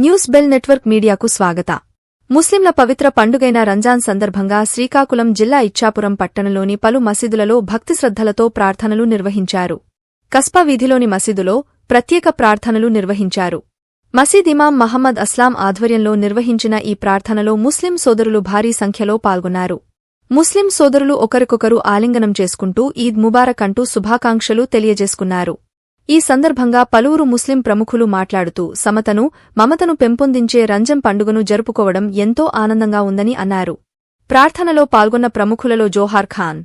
News bell network మీడియాకు స్వాగత. ముస్లింల పవిత్ర పండుగైన రంజాన్ సందర్భంగా శ్రీకాకుళం జిల్లా ఇచ్చాపురం పట్టణంలోని పలు మసీదులలో భక్తి శ్రద్ధలతో ప్రార్థనలు నిర్వహించారు. కస్బా వీధిలోని మసీదులో ప్రత్యేక ప్రార్థనలు నిర్వహించారు. మసీద్ ఇమాం మహమ్మద్ అస్లాం ఆధ్వర్యంలో నిర్వహించిన ఈ ప్రార్థనలో ముస్లిం సోదరులు భారీ సంఖ్యలో పాల్గొన్నారు. ముస్లిం సోదరులు ఒకరికొకరు ఆలింగనం చేసుకుంటూ ఈద్ ముబారక్ అంటూ శుభాకాంక్షలు తెలియజేసుకున్నారు. ఈ సందర్భంగా పలువురు ముస్లిం ప్రముఖులు మాట్లాడుతూ సమతను మమతను పెంపొందించే రంజం పండుగను జరుపుకోవడం ఎంతో ఆనందంగా ఉందని అన్నారు. ప్రార్థనలో పాల్గొన్న ప్రముఖులలో జోహార్ ఖాన్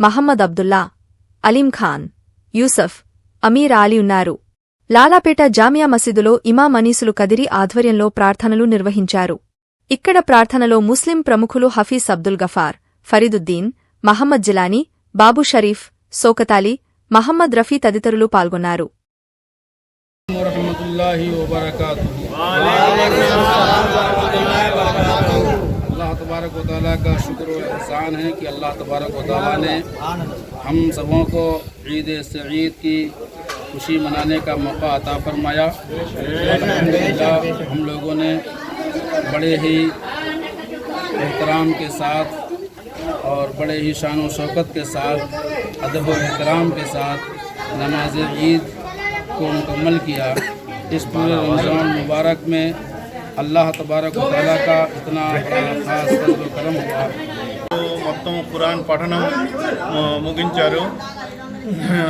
మహమ్మద్ అబ్దుల్లా అలీం ఖాన్ యూసఫ్ అమీర్ ఆలీ ఉన్నారు. లాలాపేట జామియా మసీదులో ఇమాం అనీసులు కదిరి ఆధ్వర్యంలో ప్రార్థనలు నిర్వహించారు. ఇక్కడ ప్రార్థనలో ముస్లిం ప్రముఖులు హఫీజ్ అబ్దుల్ గఫార్ ఫరీదుద్దీన్ మహమ్మద్ జిలానీ బాబు షరీఫ్ సోకతాలి మహమ్మద్ రఫీ తదితరులు పాల్గొన్నారు वरहमतुल्लाहि वबरकातुहू अल्लाह तबारक व ताला का शुक्र व एहसान है कि अल्लाह तबारक व ताला ने हम सबों को ईद सईद की खुशी मनाने का मौका अता फरमाया अल्हम्दुलिल्लाह हम लोगों ने बड़े ही एहतराम के साथ और बड़े ही शान व शौकत के साथ अदब व एहतराम के साथ नमाज ईद को मुकम्मल किया इस पूरे रमज़ान मुबारक में अल्लाह तबारक व ताला का इतना बड़ा ख़ास फजल व करम हुआ మొత్తం ఖురాన్ పఠనం ఆ, ముగించారు ఆ,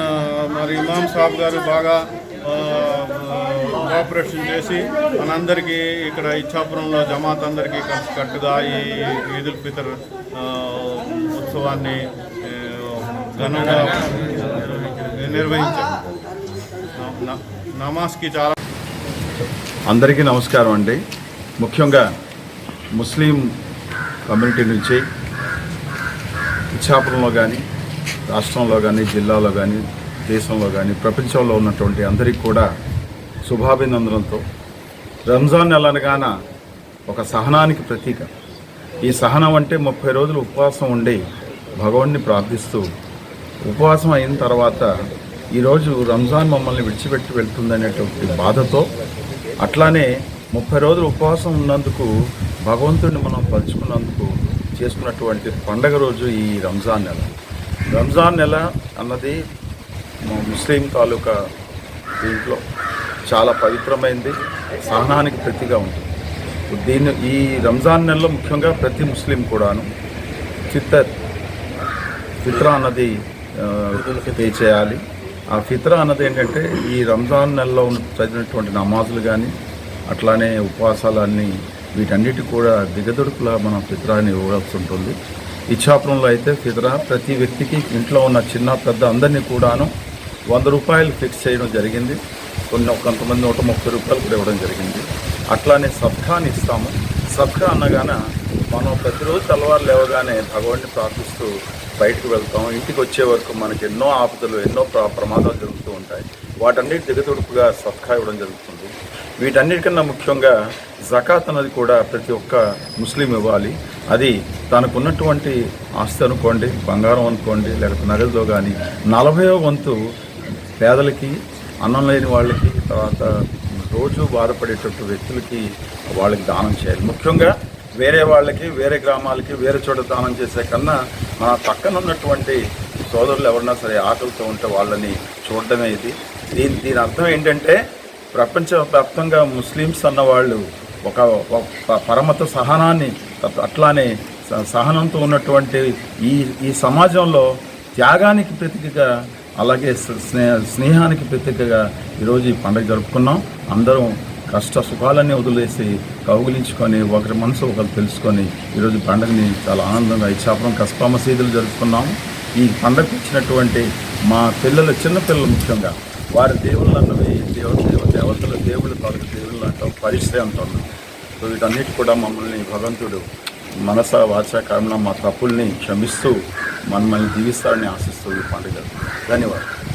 మరి ఇమాం సాబ్ గారు బాగా ఆ, ఆ, కోఆపరేషన్ చేసి మనందరికీ ఇక్కడ ఇచ్చాపురంలో జమాత్ అందరికీ కలిసికట్టుగా ఈ ఈదుల్ ఫితర్ ఆ, ఉత్సవాన్ని ఆ, ఘనంగా నిర్వహించారు. నమాజ్కి చాలా అందరికీ నమస్కారం అండి. ముఖ్యంగా ముస్లిం కమ్యూనిటీ నుంచి ఇచ్చాపురంలో కానీ రాష్ట్రంలో కానీ జిల్లాలో కానీ దేశంలో కానీ ప్రపంచంలో ఉన్నటువంటి అందరికీ కూడా శుభాభినందనలతో రంజాన్ నెల అనగాన ఒక సహనానికి ప్రతీక. ఈ సహనం అంటే ముప్పై రోజులు ఉపవాసం ఉండి భగవాన్ని ప్రార్థిస్తూ ఉపవాసం అయిన తర్వాత ఈరోజు రంజాన్ మమ్మల్ని విడిచిపెట్టి వెళ్తుందనేటువంటి బాధతో అట్లానే ముప్పై రోజులు ఉపవాసం ఉన్నందుకు భగవంతుడిని మనం పలుచుకున్నందుకు చేసుకున్నటువంటి పండగ రోజు ఈ రంజాన్ నెల. రంజాన్ నెల అన్నది ముస్లిం తాలూకా దీంట్లో చాలా పవిత్రమైంది సహనానికి ప్రతిగా ఉంటుంది. దీన్ని ఈ రంజాన్ నెలలో ముఖ్యంగా ప్రతి ముస్లిం కూడాను చిత్త చిత్ర అన్నది పే చేయాలి. ఆ ఫిత్ర అన్నది ఏంటంటే ఈ రంజాన్ నెలలో చదివినటువంటి నమాజులు కానీ అట్లానే ఉపవాసాలు అన్నీ వీటన్నిటి కూడా దిగదుడుకులా మనం ఫిత్రాన్ని ఇవ్వాల్సి ఉంటుంది. ఇచ్చాపురంలో అయితే ఫిత్రా ప్రతి వ్యక్తికి ఇంట్లో ఉన్న చిన్న పెద్ద అందరినీ కూడాను వంద రూపాయలు ఫిక్స్ చేయడం జరిగింది. కొన్ని కొంతమంది నూట ముప్పై రూపాయలు కూడా ఇవ్వడం జరిగింది. అట్లానే సబ్కాని ఇస్తాము. సబ్కా అనగానే మనం ప్రతిరోజు తెల్లవారు లేవగానే భగవాన్ని ప్రార్థిస్తూ బయటకు వెళ్తాం ఇంటికి వచ్చే వరకు మనకి ఎన్నో ఆపదలు ఎన్నో ప్ర- ప్రమాదాలు జరుగుతూ ఉంటాయి. వాటన్నిటి దిగతుడుపుగా సత్కా ఇవ్వడం జరుగుతుంది. వీటన్నిటికన్నా ముఖ్యంగా జకాత్ అన్నది కూడా ప్రతి ఒక్క ముస్లిం ఇవ్వాలి. అది తనకున్నటువంటి ఆస్తి అనుకోండి బంగారం అనుకోండి లేకపోతే నగదులో కానీ నలభైవ వంతు పేదలకి అన్నం లేని వాళ్ళకి తర్వాత రోజు బాధపడేటట్టు వ్యక్తులకి వాళ్ళకి దానం చేయాలి. ముఖ్యంగా వేరే వాళ్ళకి వేరే గ్రామాలకి వేరే చోట దానం చేసే కన్నా మన పక్కన ఉన్నటువంటి సోదరులు ఎవరన్నా సరే ఆకలితో ఉంటే వాళ్ళని చూడడమే ఇది. దీని దీని అర్థం ఏంటంటే ప్రపంచవ్యాప్తంగా ముస్లిమ్స్ అన్నవాళ్ళు ఒక పరమత సహనాన్ని అట్లానే స- సహనంతో ఉన్నటువంటి ఈ ఈ సమాజంలో త్యాగానికి ప్రతీకగా అలాగే స్నేహ స్నేహానికి ప్రతీకగా ఈరోజు ఈ పండుగ జరుపుకున్నాం. అందరం కష్ట సుఖాలన్నీ వదిలేసి కౌగులించుకొని ఒకరి మనసు ఒకరు తెలుసుకొని ఈరోజు పండుగని చాలా ఆనందంగా ఇచ్చాపురం కస్పా మసీదులు జరుపుకున్నాము. ఈ పండుగకు వచ్చినటువంటి మా పిల్లలు చిన్న పిల్లలు ముఖ్యంగా వారి దేవుళ్ళు అన్నవి దేవ దేవ దేవతల దేవుళ్ళు కాదు దేవుళ్ళు అంటాం పరిశ్రమ అంటాం. సో వీటన్నిటి కూడా మమ్మల్ని భగవంతుడు మనస వాచ కర్మ మా తప్పుల్ని క్షమిస్తూ మమ్మల్ని దీవిస్తారని ఆశిస్తూ ఈ పండుగ. ధన్యవాదాలు.